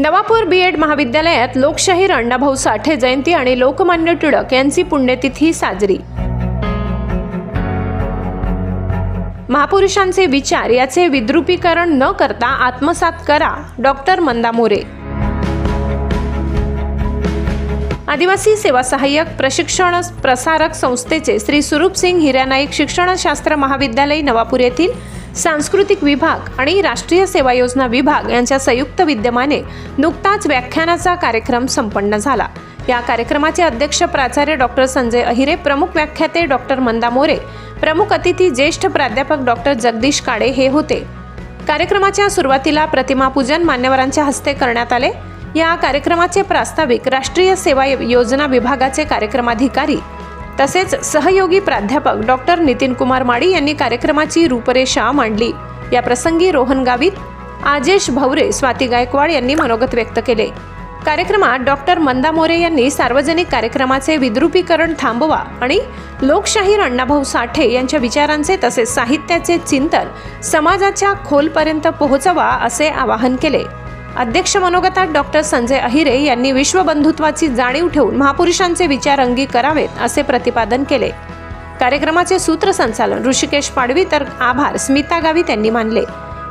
Navapur B Ed महाविद्यालयात लोकशाहीर अण्णाभाऊ साठे जयंती आणि लोकमान्य टिळक यांची पुण्यतिथी साजरी. महापुरुषांचे विचार याचे विद्रुपीकरण न करता आत्मसात करा डॉक्टर मंदा मोरे. आदिवासी सेवा सहाय्यक प्रशिक्षण प्रसारक संस्थेचे श्री सुरूप सिंग हिरानाईक शिक्षणशास्त्र महाविद्यालय नवापूर येथील सांस्कृतिक विभाग आणि राष्ट्रीय सेवा योजना विभाग यांच्या संयुक्त विद्यमाने नुकताच व्याख्यानाचा कार्यक्रम संपन्न झाला. या कार्यक्रमाचे अध्यक्ष प्राचार्य डॉक्टर संजय अहिरे प्रमुख व्याख्याते डॉक्टर मंदा मोरे प्रमुख अतिथी ज्येष्ठ प्राध्यापक डॉक्टर जगदीश काळे हे होते. कार्यक्रमाच्या सुरुवातीला प्रतिमापूजन मान्यवरांच्या हस्ते करण्यात आले. या कार्यक्रमाचे प्रास्ताविक राष्ट्रीय सेवा योजना विभागाचे कार्यक्रमाधिकारी तसेच सहयोगी प्राध्यापक डॉक्टर नितीन कुमार माडी यांनी कार्यक्रमाची रूपरेषा मांडली. या प्रसंगी रोहन गावित आजेश भवरे स्वाती गायकवाड यांनी मनोगत व्यक्त केले. कार्यक्रमात डॉक्टर मंदा मोरे यांनी सार्वजनिक कार्यक्रमाचे विद्रुपीकरण थांबवा आणि लोकशाहीर अण्णाभाऊ साठे यांच्या विचारांचे तसेच साहित्याचे चिंतन समाजाच्या खोलपर्यंत पोहोचवा असे आवाहन केले. अध्यक्ष मनोगतात डॉक्टर संजय अहिरे यांनी विश्वबंधुत्वाची जाणीव ठेवून महापुरुषांचे विचार अंगी करावेत असे प्रतिपादन केले. कार्यक्रमाचे सूत्रसंचालन ऋषिकेश पाडवी तर आभार स्मिता गावित यांनी मानले.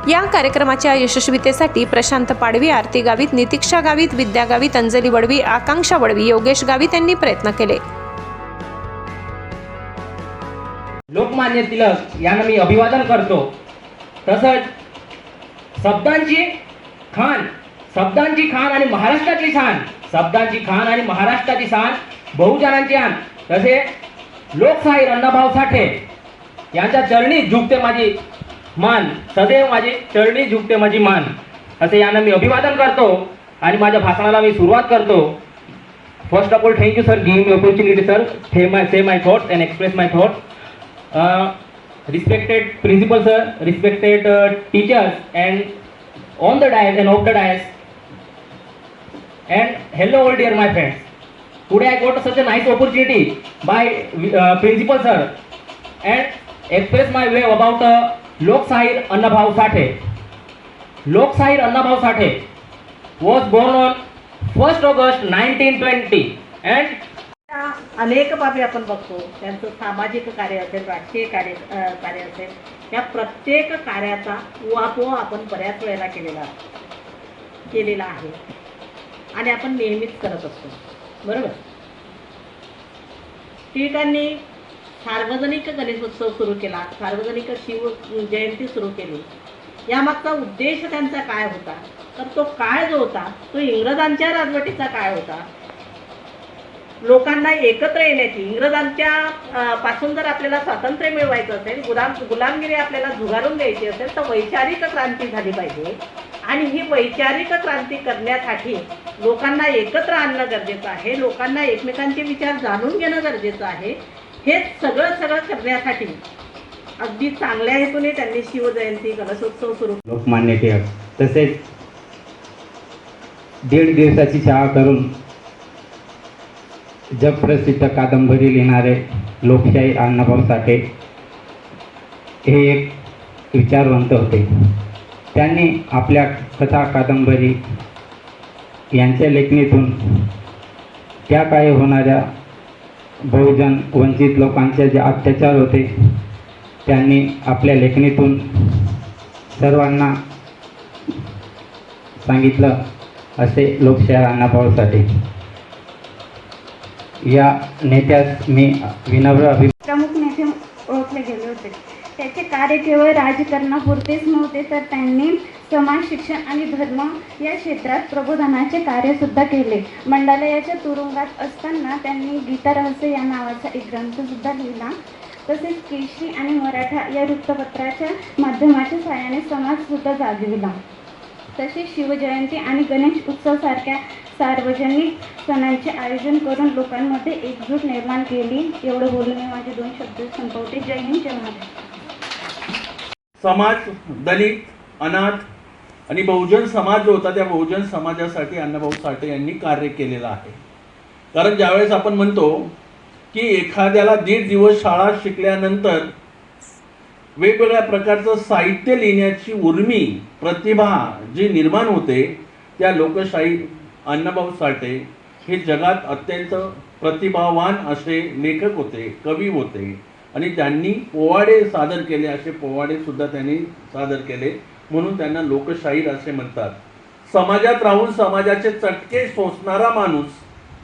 या कार्यक्रमाच्या यशस्वीतेसाठी प्रशांत पाडवी आरती गावित नितीक्षा गावित विद्या गावित अंजली वडवी आकांक्षा वडवी योगेश गावित यांनी प्रयत्न केले. लोकमान्य तिलक यांना मी अभिवादन करतो. तसंच शब्दांची खान शब्दांची खान आणि महाराष्ट्रातली शान. शब्दांची खान आणि महाराष्ट्राची शान बहुजनांची आण तसे लोकशाहीर अण्णाभाऊ साठे. यांच्या चरणी झुकते माझी मान. सदैव माझी चरणी झुकते माझी मान. असे यांना मी अभिवादन करतो आणि माझ्या भाषणाला मी सुरुवात करतो. First of all thank you sir give me opportunity sir that my say my thoughts and express my thoughts respected principal sir respected teachers and on the dais and off the dais. And hello, all dear my friends. Today I got such a nice opportunity by uh, principal sir and express my way about uh, Loksahir Annabhav Sathe. Lok Sahir Annabhav Sathe was born on 1st August 1920 and अनेक बाबी आपण बघतो त्यांचं सामाजिक कार्य असेल राजकीय कार्य कार्य असेल या प्रत्येक कार्याचा उहापोह आपण बऱ्याच वेळेला केलेला केलेला आहे. आणि आपण नेहमीच करत असतो. बरोबर? टिळकांनी सार्वजनिक गणेशोत्सव सुरू केला सार्वजनिक शिव जयंती सुरू केली. यामागचा उद्देश त्यांचा काय होता? तर तो काळ जो होता? तो इंग्रजांच्या राजवटीचा काळ होता? लोकांना एकत्र येण्याची इंग्रजांच्या पासून जर आपल्याला स्वातंत्र्य मिळवायचं असेल गुलाम गुलामगिरी आपल्याला झुगारून द्यायची असेल तर वैचारिक क्रांती झाली पाहिजे. आणि ही वैचारिक क्रांती करण्यासाठी लोकांना एकत्र आणणं गरजेचं आहे लोकांना एकमेकांचे विचार जाणून घेणं गरजेचं आहे. हे सगळं सगळं करण्यासाठी अगदी चांगल्या हेतूने त्यांनी शिवजयंती गणेशोत्सव सुरू लोकमान्य टिळक. तसेच दीड दिवसाची शाळा करून जगप्रसिद्ध कादंबरी लिहिणारे लोकशाही अण्णाभाऊ साठे हे एक विचारवंत होते. त्यांनी आपल्या कथा कादंबरी यांच्या लेखणीतून त्या काळी होणाऱ्या बहुजन वंचित लोकांचे जे अत्याचार होते त्यांनी आपल्या लेखणीतून सर्वांना सांगितलं असे लोकशाहीर अण्णाभाऊसाठी. या नेत्यास मी विनम्र अभि प्रमुख नेते ओळखले गेले होते. त्याचे कार्य केवळ राजकारणापुरतेच नव्हते तर त्यांनी समाज शिक्षण आणि धर्म या क्षेत्रात प्रबोधनाचे कार्यसुद्धा केले. मंडालयाच्या तुरुंगात असताना त्यांनी गीता रहस्य या नावाचा एक ग्रंथसुद्धा लिहिला. तसेच केशरी आणि मराठा या वृत्तपत्राच्या माध्यमाच्या सहाय्याने समाजसुद्धा जागविला. तसेच शिवजयंती आणि गणेश उत्सवासारख्या सार्वजनिक सणांचे आयोजन करून लोकांमध्ये एकजूट निर्माण केली. एवढं बोलून मी माझे दोन शब्द संपवते. जय हिंद जय महाराज समाज दलित अनाथ आणि बहुजन समाज जो होता त्या बहुजन समाजासाठी अण्णाभाऊ साठे यांनी कार्य केलेलं आहे. कारण ज्यावेळेस आपण म्हणतो की एखाद्याला दीड दिवस शाळा शिकल्यानंतर वेगवेगळ्या प्रकारचं साहित्य लिहिण्याची उर्मी प्रतिभा जी निर्माण होते त्या लोकशाही अण्णाभाऊ साठे हे जगात अत्यंत प्रतिभावान असे लेखक होते कवी होते. आणि त्यांनी पोवाडे सादर केले असे पोवाडे सुद्धा त्यांनी सादर केले. म्हणून त्यांना लोकशाहीर असे म्हणतात. समाजात राहून समाजाचे चटके सोसणारा माणूस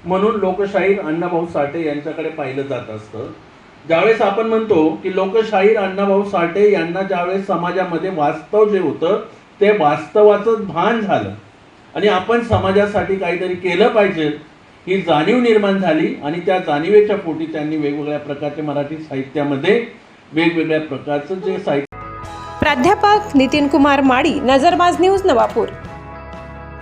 म्हणून लोकशाहीर अण्णाभाऊ साठे यांच्याकडे पाहिलं जात असतं. ज्यावेळेस आपण म्हणतो की लोकशाहीर अण्णाभाऊ साठे यांना ज्यावेळेस समाजामध्ये वास्तव जे होतं ते वास्तवाचं भान झालं. आणि आपण समाजासाठी काहीतरी केलं पाहिजे ही जाणीव निर्माण झाली आणि त्या जाणीवेच्या पोटी त्यांनी वेगवेगळ्या प्रकारचे मराठी साहित्यामध्ये वेगवेगळ्या प्रकारचं जे साहित्य प्राध्यापक नितीन कुमार माडी नजरबाज न्यूज नवापूर.